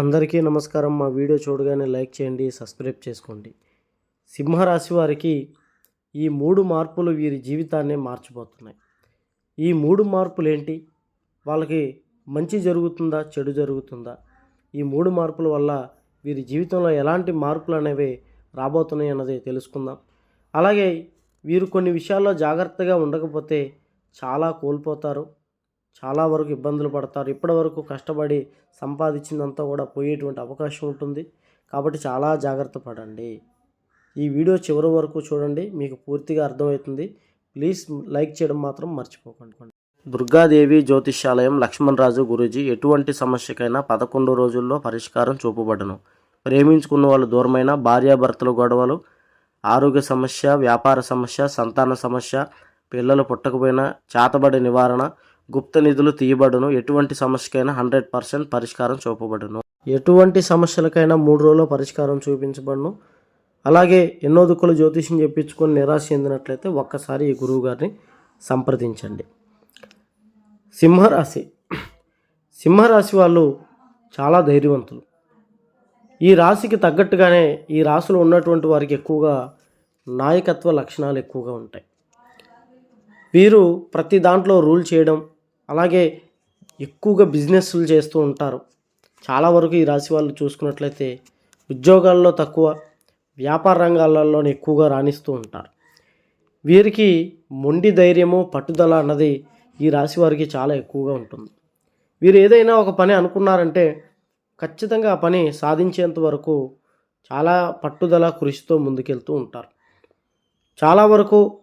అందరికీ నమస్కారం. మా వీడియో చూడగానే లైక్ చేయండి సబ్స్క్రైబ్ చేసుకోండి. సింహరాశి వారికి ఈ మూడు మార్పులు వీరి జీవితాన్ని మార్చిపోతున్నాయి ఈ మూడు మార్పులు ఏంటి వాళ్ళకి మంచి జరుగుతుందా చెడు జరుగుతుందా? ఈ మూడు మార్పుల వల్ల వీరి జీవితంలో ఎలాంటి మార్పులు అనేవి రాబోతున్నాయి అన్నది తెలుసుకుందాం. అలాగే వీరు కొన్ని విషయాల్లో జాగ్రత్తగా ఉండకపోతే చాలా కోల్పోతారు. చాలా వరకు ఇబ్బందులు పడతారు. ఇప్పటి వరకు కష్టపడి సంపాదించిందంతా కూడా పోయేటువంటి అవకాశం ఉంటుంది. కాబట్టి చాలా జాగ్రత్త పడండి. ఈ వీడియో చివరి వరకు చూడండి. మీకు పూర్తిగా అర్థమవుతుంది. ప్లీజ్ లైక్ చేయడం మాత్రం మర్చిపోకండి. దుర్గాదేవి జ్యోతిష్యాలయం లక్ష్మణరాజు గురూజీ ఎటువంటి సమస్యకైనా పదకొండు రోజుల్లో పరిష్కారం చూపబడను. ప్రేమించుకున్న వాళ్ళు దూరమైన భార్యాభర్తల గొడవలు ఆరోగ్య సమస్య వ్యాపార సమస్య సంతాన సమస్య పిల్లలు పుట్టకపోయినా చేతబడి నివారణ గుప్త నిధులు తీయబడును. ఎటువంటి సమస్యకైనా హండ్రెడ్ పర్సెంట్ పరిష్కారం చూపబడును. ఎటువంటి సమస్యలకైనా మూడు రోజుల్లో పరిష్కారం చూపించబడును. అలాగే ఎన్నో దుఃఖలు జ్యోతిష్యం చెప్పించుకొని నిరాశ చెందినట్లయితే ఒక్కసారి ఈ గురువు గారిని సంప్రదించండి. సింహరాశి. సింహరాశి వాళ్ళు చాలా ధైర్యవంతులు. ఈ రాశికి తగ్గట్టుగానే ఈ రాశిలో ఉన్నటువంటి వారికి ఎక్కువగా నాయకత్వ లక్షణాలు ఎక్కువగా ఉంటాయి. వీరు ప్రతి దాంట్లో రూల్ చేయడం అలాగే ఎక్కువగా బిజినెస్లు చేస్తూ ఉంటారు. చాలా వరకు ఈ రాశి వాళ్ళు చూసుకున్నట్లయితే ఉద్యోగాల్లో తక్కువ వ్యాపార రంగాలలో ఎక్కువగా రాణిస్తూ ఉంటారు. వీరికి మొండి ధైర్యము పట్టుదల అన్నది ఈ రాశి వారికి చాలా ఎక్కువగా ఉంటుంది. వీరు ఏదైనా ఒక పని అనుకున్నారంటే ఖచ్చితంగా ఆ పని సాధించేంత వరకు చాలా పట్టుదల కృషితో ముందుకెళ్తూ ఉంటారు. చాలా వరకు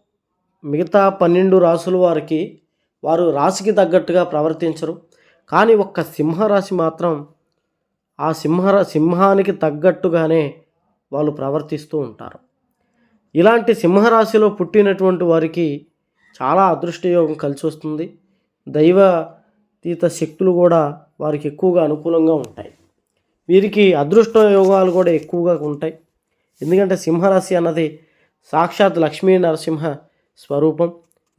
మిగతా పన్నెండు రాసుల వారికి వారు రాశికి తగ్గట్టుగా ప్రవర్తించరు. కానీ ఒక్క సింహరాశి మాత్రం ఆ సింహ సింహానికి తగ్గట్టుగానే వాళ్ళు ప్రవర్తిస్తూ ఉంటారు. ఇలాంటి సింహరాశిలో పుట్టినటువంటి వారికి చాలా అదృష్టయోగం కలిసి వస్తుంది దైవతీత శక్తులు కూడా వారికి ఎక్కువగా అనుకూలంగా ఉంటాయి. వీరికి అదృష్ట యోగాలు కూడా ఎక్కువగా ఉంటాయి. ఎందుకంటే సింహరాశి అన్నది సాక్షాత్ లక్ష్మీ నరసింహ స్వరూపం.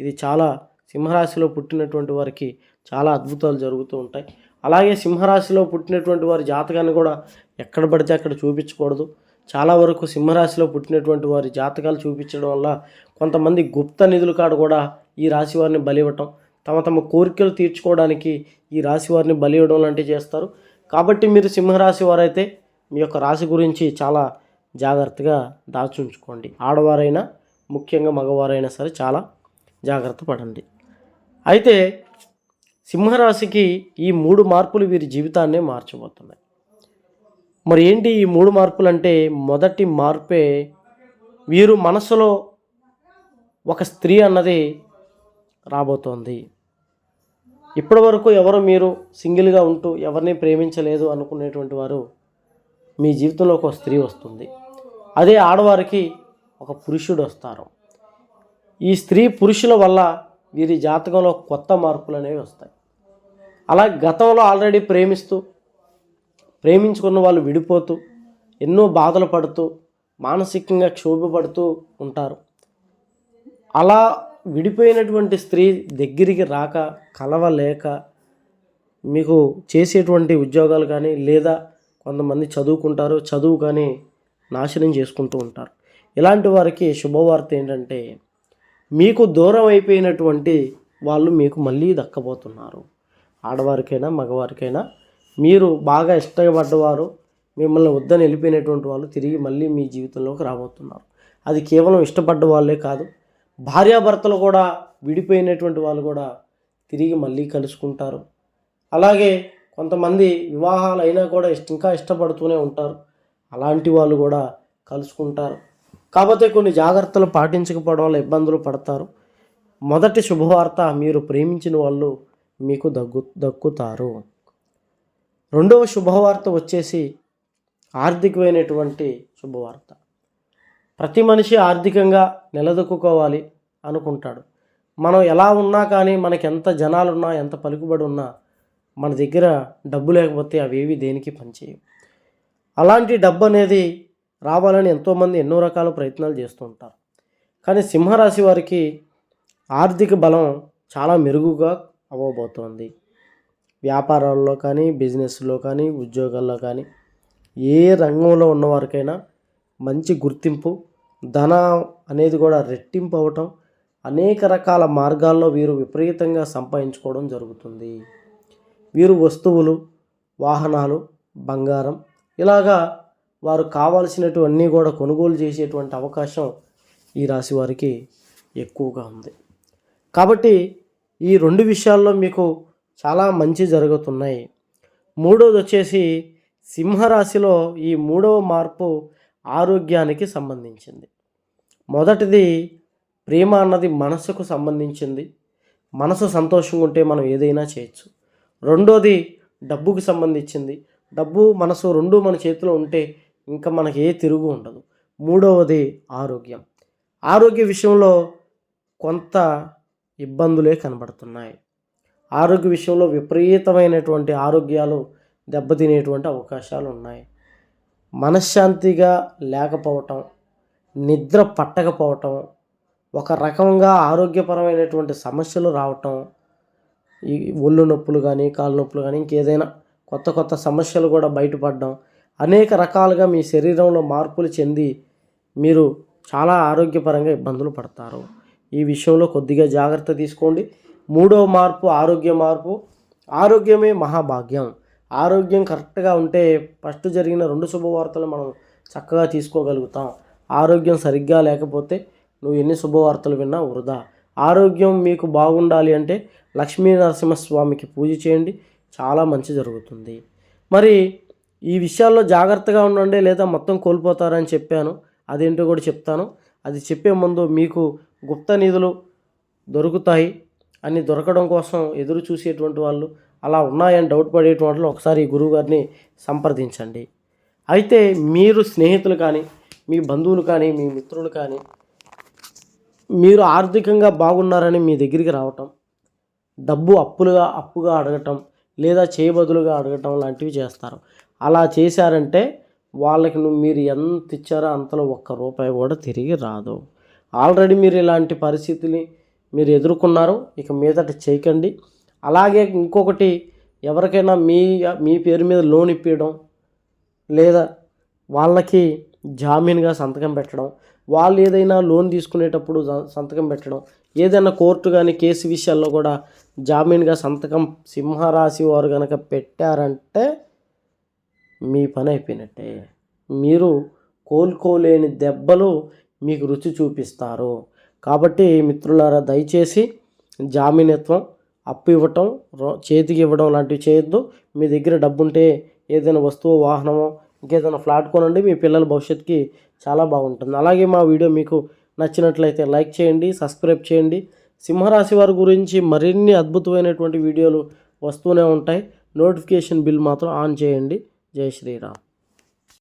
ఇది చాలా సింహరాశిలో పుట్టినటువంటి వారికి చాలా అద్భుతాలు జరుగుతూ ఉంటాయి. అలాగే సింహరాశిలో పుట్టినటువంటి వారి జాతకాన్ని కూడా ఎక్కడ పడితే అక్కడ చూపించకూడదు. చాలా వరకు సింహరాశిలో పుట్టినటువంటి వారి జాతకాలు చూపించడం వల్ల కొంతమంది గుప్త నిధుల కాడ కూడా ఈ రాశి వారిని బలివ్వటం తమ తమ కోరికలు తీర్చుకోవడానికి ఈ రాశి వారిని బలి ఇవ్వడం లాంటివి చేస్తారు. కాబట్టి మీరు సింహరాశి వారైతే మీ యొక్క రాశి గురించి చాలా జాగ్రత్తగా దాచుంచుకోండి. ఆడవారైనా ముఖ్యంగా మగవారైనా సరే చాలా జాగ్రత్త పడండి. అయితే సింహరాశికి ఈ మూడు మార్పులు వీరి జీవితాన్నే మార్చబోతున్నాయి. మరి ఏంటి ఈ మూడు మార్పులు అంటే మొదటి మార్పే వీరు మనసులో ఒక స్త్రీ అన్నది రాబోతోంది. ఇప్పటివరకు ఎవరు మీరు సింగిల్గా ఉంటూ ఎవరిని ప్రేమించలేదు అనుకునేటువంటి వారు మీ జీవితంలో ఒక స్త్రీ వస్తుంది. అదే ఆడవారికి ఒక పురుషుడు వస్తారు. ఈ స్త్రీ పురుషుల వల్ల వీరి జాతకంలో కొత్త మార్పులు అనేవి వస్తాయి. అలా గతంలో ఆల్రెడీ ప్రేమిస్తూ ప్రేమించుకున్న వాళ్ళు విడిపోతూ ఎన్నో బాధలు పడుతూ మానసికంగా క్షోభపడుతూ ఉంటారు. అలా విడిపోయినటువంటి స్త్రీ దగ్గరికి రాక కలవలేక మీకు చేసేటువంటి ఉద్యోగాలు కానీ లేదా కొంతమంది చదువుకుంటారు చదువు కానీ నాశనం చేసుకుంటూ ఉంటారు. ఇలాంటి వారికి శుభవార్త ఏంటంటే మీకు దూరం అయిపోయినటువంటి వాళ్ళు మీకు మళ్ళీ దక్కబోతున్నారు. ఆడవారికైనా మగవారికైనా. మీరు బాగా ఇష్టపడ్డవారు మిమ్మల్ని వద్దని వెళ్ళిపోయినటువంటి వాళ్ళు తిరిగి మళ్ళీ మీ జీవితంలోకి రాబోతున్నారు. అది కేవలం ఇష్టపడ్డ వాళ్ళే కాదు. భార్యాభర్తలు కూడా విడిపోయినటువంటి వాళ్ళు కూడా తిరిగి మళ్ళీ కలుసుకుంటారు. అలాగే కొంతమంది వివాహాలు అయినా కూడా ఇష్ట ఇంకా ఇష్టపడుతూనే ఉంటారు. అలాంటి వాళ్ళు కూడా కలుసుకుంటారు. కాకపోతే కొన్ని జాగ్రత్తలు పాటించకపోవడం వల్ల ఇబ్బందులు పడతారు. మొదటి శుభవార్త మీరు ప్రేమించిన వాళ్ళు మీకు దగ్గు దక్కుతారు. రెండవ శుభవార్త వచ్చేసి ఆర్థికమైనటువంటి శుభవార్త. ప్రతి మనిషి ఆర్థికంగా నిలదొక్కుకోవాలి అనుకుంటాడు. మనం ఎలా ఉన్నా కానీ మనకి ఎంత జనాలు ఉన్నా ఎంత పలుకుబడి ఉన్నా మన దగ్గర డబ్బు లేకపోతే అవేవి దేనికి పనిచేయవు. అలాంటి డబ్బు అనేది రావాలని ఎంతోమంది ఎన్నో రకాల ప్రయత్నాలు చేస్తూ ఉంటారు. కానీ సింహరాశి వారికి ఆర్థిక బలం చాలా మెరుగుగా అవ్వబోతోంది. వ్యాపారాల్లో కానీ బిజినెస్లో కానీ ఉద్యోగాల్లో కానీ ఏ రంగంలో ఉన్నవారికైనా మంచి గుర్తింపు ధన అనేది కూడా రెట్టింపు అవటం అనేక రకాల మార్గాల్లో వీరు విపరీతంగా సంపాదించుకోవడం జరుగుతుంది. వీరు వస్తువులు వాహనాలు బంగారం ఇలాగా వారు కావాల్సినటువన్నీ కూడా కొనుగోలు చేసేటువంటి అవకాశం ఈ రాశి వారికి ఎక్కువగా ఉంది. కాబట్టి ఈ రెండు విషయాల్లో మీకు చాలా మంచి జరుగుతున్నాయి. మూడోది వచ్చేసి సింహరాశిలో ఈ మూడవ మార్పు ఆరోగ్యానికి సంబంధించింది. మొదటిది ప్రేమ అన్నది మనసుకు సంబంధించింది. మనసు సంతోషంగా ఉంటే మనం ఏదైనా చేయొచ్చు. రెండోది డబ్బుకు సంబంధించింది. డబ్బు మనసు రెండు మన చేతిలో ఉంటే ఇంకా మనకి ఏ తిరుగు ఉండదు. మూడవది ఆరోగ్యం. ఆరోగ్య విషయంలో కొంత ఇబ్బందులే కనబడుతున్నాయి. ఆరోగ్య విషయంలో విపరీతమైనటువంటి ఆరోగ్యాలు దెబ్బతినేటువంటి అవకాశాలు ఉన్నాయి. మనశ్శాంతిగా లేకపోవటం నిద్ర పట్టకపోవటం ఒక రకంగా ఆరోగ్యపరమైనటువంటి సమస్యలు రావటం ఈ ఒళ్ళు నొప్పులు కానీ కాళ్ళ నొప్పులు కానీ ఇంకేదైనా కొత్త కొత్త సమస్యలు కూడా బయటపడడం అనేక రకాలుగా మీ శరీరంలో మార్పులు చెంది మీరు చాలా ఆరోగ్యపరంగా ఇబ్బందులు పడతారు. ఈ విషయంలో కొద్దిగా జాగ్రత్త తీసుకోండి. మూడవ మార్పు ఆరోగ్య మార్పు. ఆరోగ్యమే మహాభాగ్యం. ఆరోగ్యం కరెక్ట్గా ఉంటే ఫస్ట్ జరిగిన రెండు శుభవార్తలు మనం చక్కగా తీసుకోగలుగుతాం. ఆరోగ్యం సరిగ్గా లేకపోతే నువ్వు ఎన్ని శుభవార్తలు విన్నా వృధా. ఆరోగ్యం మీకు బాగుండాలి అంటే లక్ష్మీ నరసింహస్వామికి పూజ చేయండి. చాలా మంచి జరుగుతుంది. మరి ఈ విషయాల్లో జాగ్రత్తగా ఉండండి లేదా మొత్తం కోల్పోతారని చెప్పాను. అదేంటో కూడా చెప్తాను. అది చెప్పే ముందు మీకు గుప్త నిధులు దొరుకుతాయి అని దొరకడం కోసం ఎదురు చూసేటువంటి వాళ్ళు అలా ఉన్నాయని డౌట్ పడేటువంటి వాళ్ళు ఒకసారి ఈ గురువు గారిని సంప్రదించండి. అయితే మీరు స్నేహితులు కానీ మీ బంధువులు కానీ మీ మిత్రులు కానీ మీరు ఆర్థికంగా బాగున్నారని మీ దగ్గరికి రావటం డబ్బు అప్పులుగా అప్పుగా అడగటం లేదా చేయబదులుగా అడగటం లాంటివి చేస్తారు. అలా చేశారంటే వాళ్ళకి నువ్వు మీరు ఎంత ఇచ్చారో అంతలో ఒక్క రూపాయి కూడా తిరిగి రాదు. ఆల్రెడీ మీరు ఇలాంటి పరిస్థితిని మీరు ఎదుర్కొన్నారు ఇక మీదట చేయకండి. అలాగే ఇంకొకటి ఎవరికైనా మీ మీ పేరు మీద లోన్ ఇప్పించడం లేదా వాళ్ళకి జామీన్గా సంతకం పెట్టడం వాళ్ళు ఏదైనా లోన్ తీసుకునేటప్పుడు సంతకం పెట్టడం ఏదైనా కోర్టు కానీ కేసు విషయాల్లో కూడా జామీన్గా సంతకం సింహరాశి వారు కనుక పెట్టారంటే మీ పని అయిపోయినట్టే. మీరు కోలుకోలేని దెబ్బలు మీకు రుచి చూపిస్తారు. కాబట్టి మిత్రులారా దయచేసి జామీనత్వం అప్పు ఇవ్వటం రో- చేతికి ఇవ్వడం లాంటివి చేయొద్దు. మీ దగ్గర డబ్బు ఉంటే ఏదైనా వస్తువు వాహనమో ఇంకేదైనా ఫ్లాట్ కొనండి మీ పిల్లల భవిష్యత్తుకి చాలా బాగుంటుంది. అలాగే మా వీడియో మీకు నచ్చినట్లయితే లైక్ చేయండి సబ్స్క్రైబ్ చేయండి. సింహరాశి వారి గురించి మరిన్ని అద్భుతమైనటువంటి వీడియోలు వస్తూనే ఉంటాయి. నోటిఫికేషన్ బిల్ మాత్రం ఆన్ చేయండి. జై శ్రీరామ్.